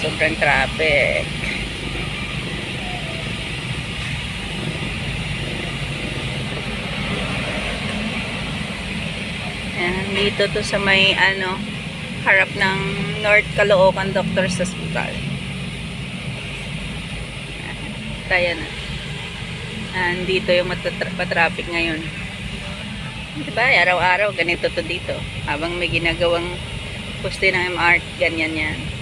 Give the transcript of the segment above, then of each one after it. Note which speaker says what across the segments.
Speaker 1: Sobrang traffic. Ayan, dito to sa may ano, harap ng North Caloocan Doctors Hospital. Tayo na. Andito yung matatra- matraffic ngayon. Diba, araw-araw ganito to dito. Habang may ginagawang poste ng MRT, ganyan yan.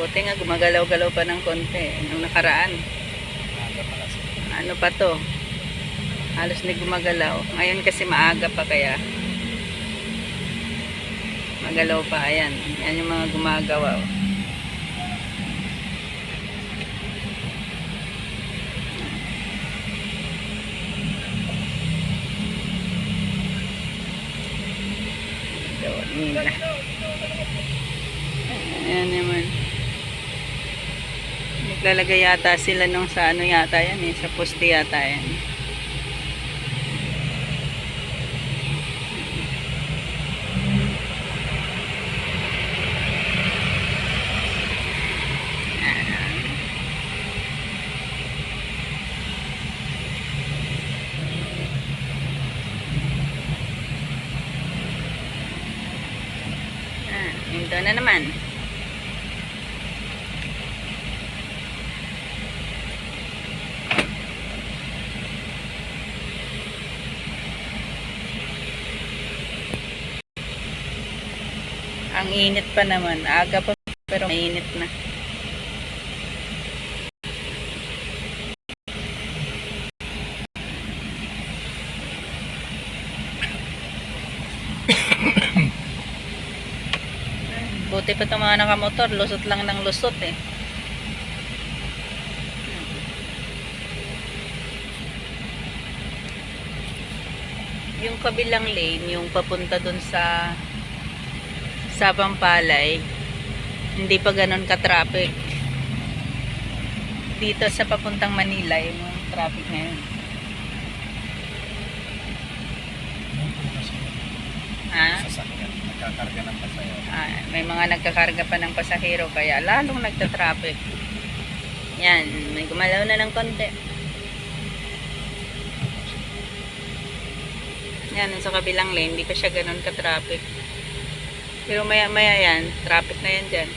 Speaker 1: Buti nga gumagalaw-galaw pa ng konti nung nakaraan. Ano pa to? Halos na gumagalaw. Ngayon kasi maaga pa kaya magalaw pa. Ayan. Yan yung mga gumagawa. oh. Ayan naman. Naglalagay yata sila nung sa ano yata yan eh. Sa poste yata yan. Ah, ito na naman. Ang init pa naman. Aga pa pero mainit na. Buti pa itong mga nakamotor. Lusot lang ng lusot eh. Yung kabilang lane, yung papunta dun sa sa Pampalay, hindi pa ganun ka-traffic. Dito sa papuntang Manila, yung traffic ngayon. Ha?
Speaker 2: Sasakyan. Nagkakarga ng pasaya.
Speaker 1: Ah, may mga nagkakarga pa ng pasahero kaya lalong nagta-traffic. Yan, may gumalaw na ng konti. Yan, sa kabilang lane, hindi pa siya ganun ka-traffic. Pero maya maya yan, traffic na yan dyan.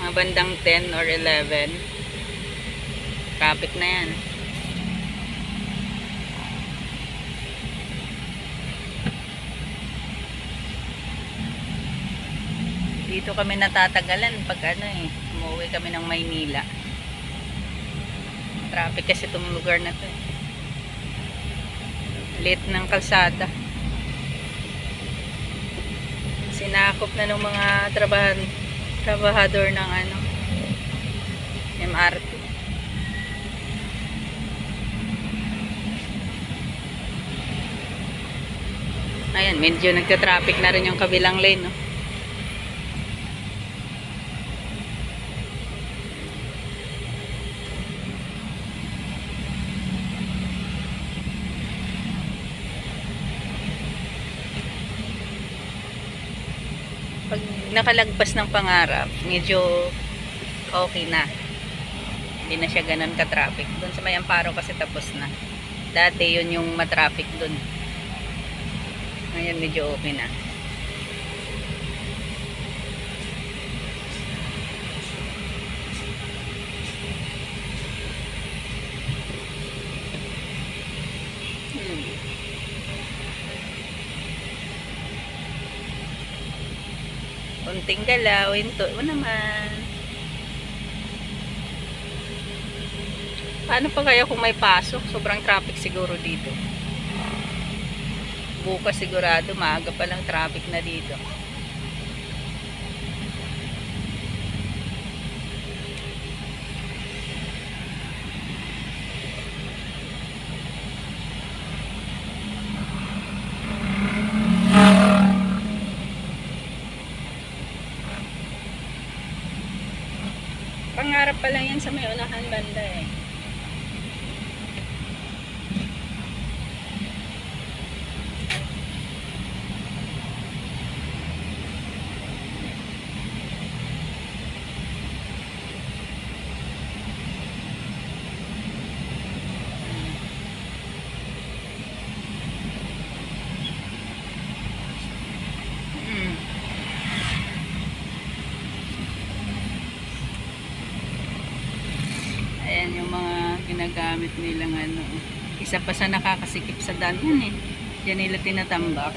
Speaker 1: Mga bandang 10 or 11. Traffic na yan. Dito kami natatagalan pag ano eh, umuwi kami ng Maynila. Traffic kasi itong lugar na to eh. Late ng kalsada. Sinakop na ng mga trabahan, trabahador ng ano, MRT. Ayan, medyo nagka-traffic na rin yung kabilang lane, no? Nakalagpas ng pangarap, medyo okay na. Hindi na siya ganun ka-traffic. Doon sa may amparo kasi tapos na. Dati yun yung matraffic doon. Ngayon medyo okay na. Kunting galaw, hinto mo naman. Paano pa kaya kung may pasok? Sobrang traffic siguro dito. Bukas sigurado, maaga pa lang traffic na dito. Pangarap pa lang yan sa may unahan banda eh. Gamit nilang ano. Isa pa sa nakakasikip sa daan yan eh. Diyan nila tinatambak.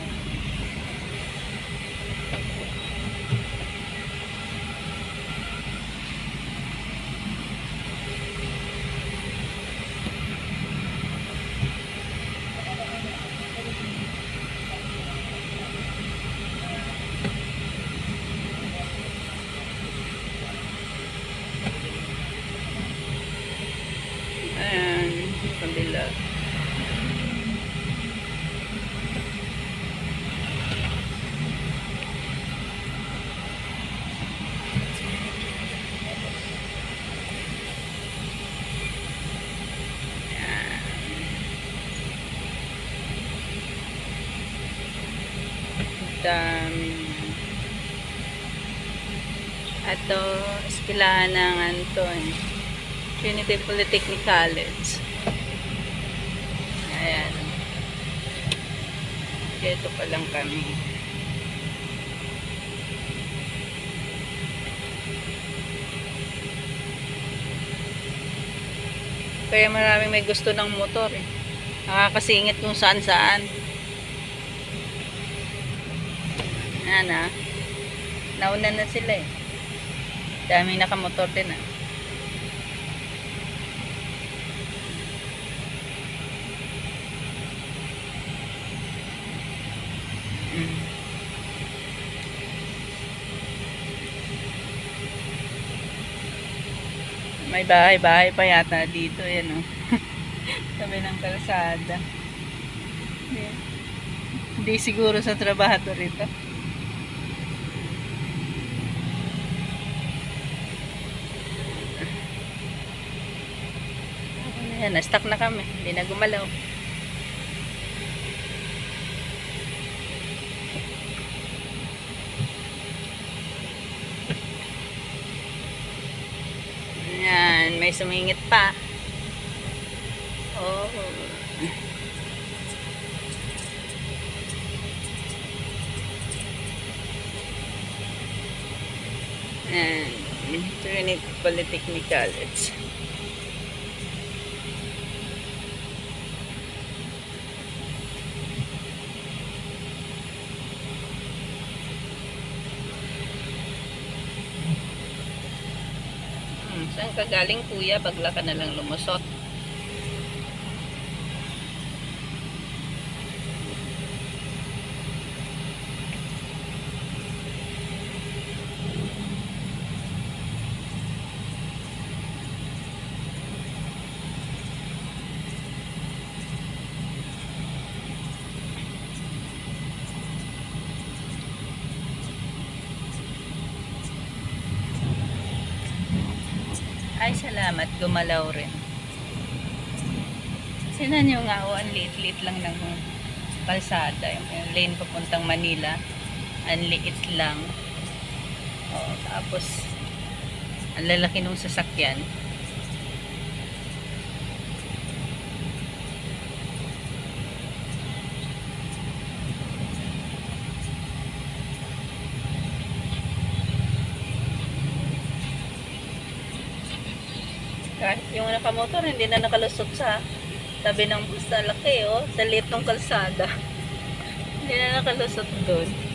Speaker 1: Dami. Ato, eskilahan ng Anton. Trinity Polytechnic College. Ayan. Dito pa lang kami. Kaya maraming may gusto ng motor eh. Nakakasingit kung saan saan. Ayan ah. Nauna na sila eh. Daming nakamotor din ah. Mm. May bahay-bahay pa yata dito, yan oh. Sabi ng kalsada. Hindi siguro sa trabaho rito. Ayan, na-stuck na kami. Hindi na gumalaw. Ayan, may sumingit pa. Oh. Ayan, Trinity Polytechnic College. Hmm, saan ka galing kuya? Bagla ka na lang lumusot. Ay, salamat. Gumalaw rin. Sinan nyo nga, oh, ang liit-liit lang ng kalsada. Yung, lane papuntang Manila. Ang liit lang. Oh, tapos, ang lalaki nung sasakyan. Nakamotor, hindi na nakalusot sa tabi ng bus. Laki, oh. Sa liit ng kalsada. hindi na nakalusot doon.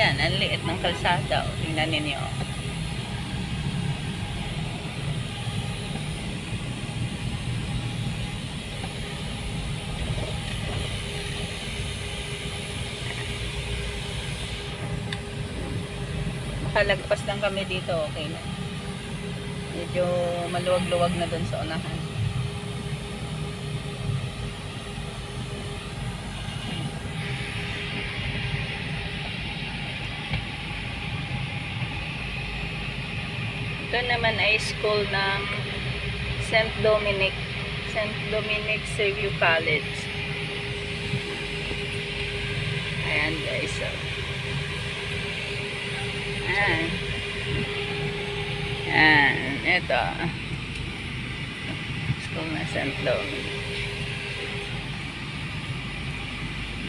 Speaker 1: Ayan, ang liit ng kalsada. Oh. Tingnan ninyo. Makalagpas lang kami dito, okay na. Medyo maluwag-luwag na dun sa unahan. Ito naman ay school ng St. Dominic St. Dominic Saviour College. Ayan guys. So. Ayan. Ayan. Ito. School na St. Louis.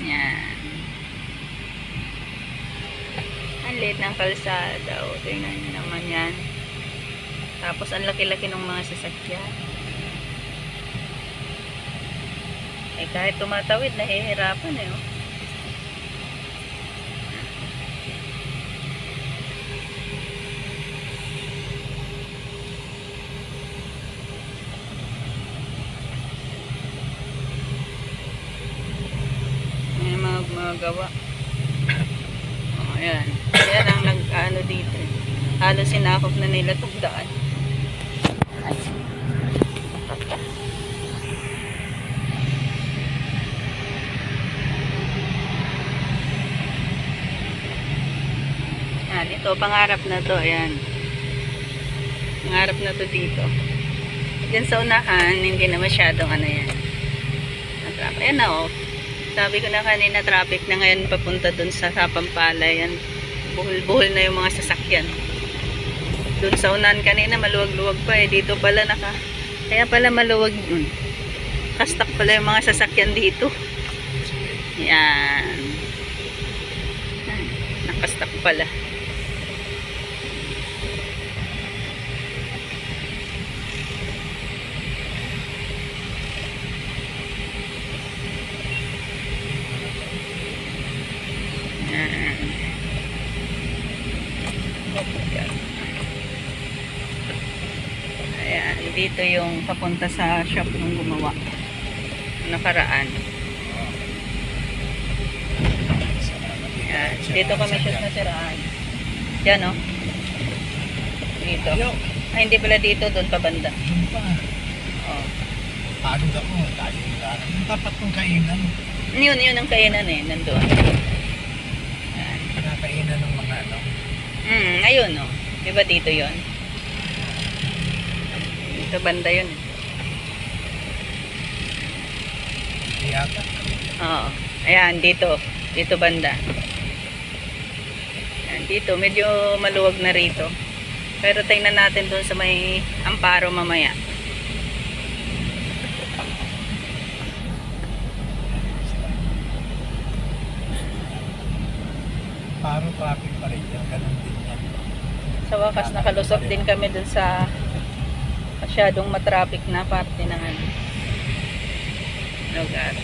Speaker 1: Ayan. Ang liit ng kalsada. O, tingnan nyo naman yan. Tapos, ang laki-laki ng mga sasakyan. Eh, kahit tumatawid, nahihirapan eh. Oh. Gumagawa. Oh, ayan. Ayan ang nag-ano dito. Halos sinakop na nila tugdaan. Ay. Ito, pangarap na to. Ayan. Pangarap na to dito. Diyan sa unahan, hindi na masyadong ano yan. Na traffic. Ayan na, oh. Sabi ko na kanina, traffic na ngayon papunta dun sa Kapampala. Yan. Buhol-buhol na yung mga sasakyan. Dun sa unahan kanina, maluwag-luwag pa eh. Dito pala naka... Kaya pala maluwag yun. Kastak pala yung mga sasakyan dito. Yan. Nakastak pala. Ayan, dito yung papunta sa shop ng gumawa. Nakaraan. Ayan, dito kami siya nasiraan. Diyan, oh. Dito. Ay, hindi pala dito, doon pa banda.
Speaker 2: Doon pa.
Speaker 1: Oh.
Speaker 2: Ka mo? Tayo nila. Tapat kong kainan.
Speaker 1: Yun, yun ang kainan eh, nandoon. Ayun, oh. Di dito yon? Dito banda yun.
Speaker 2: Yata.
Speaker 1: Oo. Ayan, dito. Dito banda. Ayan, dito. Medyo maluwag na rito. Pero tingnan natin doon sa may amparo mamaya.
Speaker 2: Paro traffic pa rin yan. Ganun din yan.
Speaker 1: Sa wakas, nakalusot din kami doon sa masyadong matraffic na parte ng ano, lugar.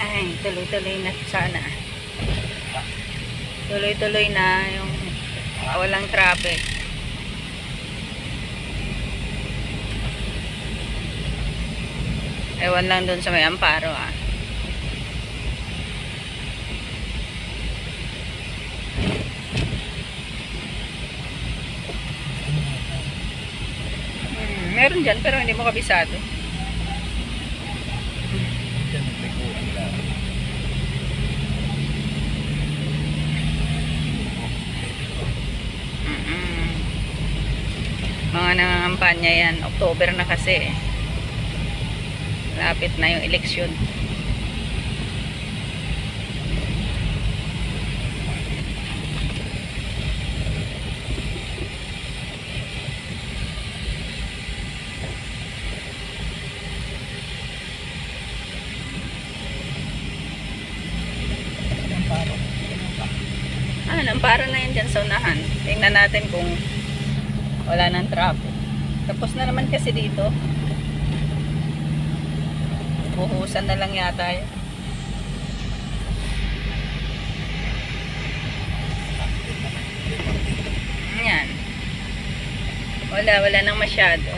Speaker 1: Ay, tuloy-tuloy na sana. Tuloy-tuloy na yung walang traffic. Ewan lang dun sa may amparo ah. Hmm, meron dyan pero hindi mo kabisado.
Speaker 2: Diyan nagliguan lang.
Speaker 1: Mm-mm. Mga nangangampanya yan. October na kasi. Lapit na yung eleksyon. Ah, nampara na yan dyan sa unahan. Tingnan natin kung wala nang traffic. Tapos na naman kasi dito. Buhusan na lang yata yun. Yan. Wala, wala nang masyado.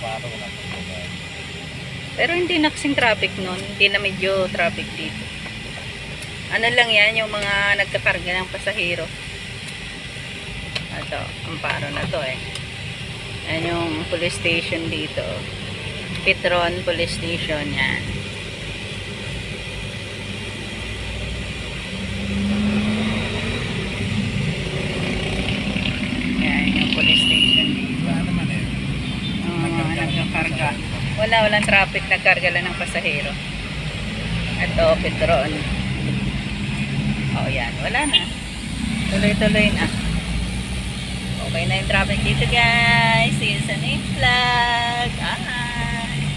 Speaker 2: Amparo, wala pang mobile.
Speaker 1: Pero hindi na traffic nun. Hindi na medyo traffic dito. Ano lang yan, yung mga nagkakarga ng pasahero. Ito, amparo na to eh. Yan yung police station dito. Petron Police Station. Yan yung police station dito.
Speaker 2: Wala naman eh.
Speaker 1: Yung mga nagkakarga. Wala, walang traffic. Nagkarga lang ng pasahero. Ito, Petron. Oh, yan. Wala na. Tuloy-tuloy na. Okay na yung traffic dito, guys. See you sa next vlog. Ah!